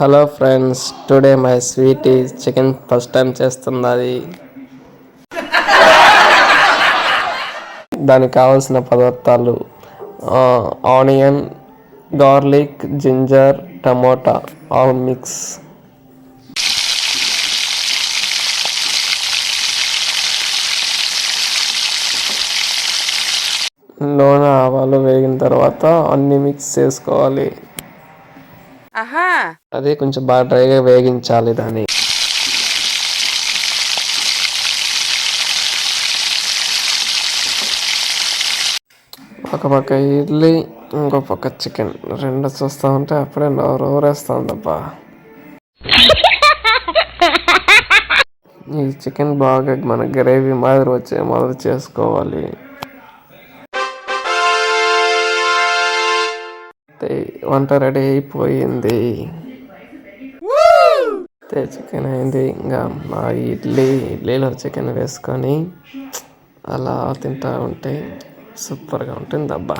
Hello friends today my sweet chicken first time చేస్తున్నది. దానికి కావాల్సిన పదార్థాలు onion garlic ginger tomato all mix. నూనె ఆవాలు వేగిన తర్వాత అన్ని మిక్స్ చేసుకోవాలి. ఆహా. అదే కొంచెం బాగా డ్రైగా వేగించాలి దాన్ని. ఒక పక్క ఇడ్లీ ఇంకో పక్క చికెన్. రెండు చూస్తూ ఉంటే అప్పుడే నోరు ఊరేస్తుందబ్బా. ఈ చికెన్ బాగా మన గ్రేవీ మాదిరి వచ్చే మొదలు చేసుకోవాలి. వంట రెడీ అయిపోయింది. చికెన్ అయింది. ఇంకా మా ఇడ్లీ ఇడ్లీలో చికెన్ వేసుకొని అలా తింటా ఉంటే సూపర్గా ఉంటుంది అబ్బా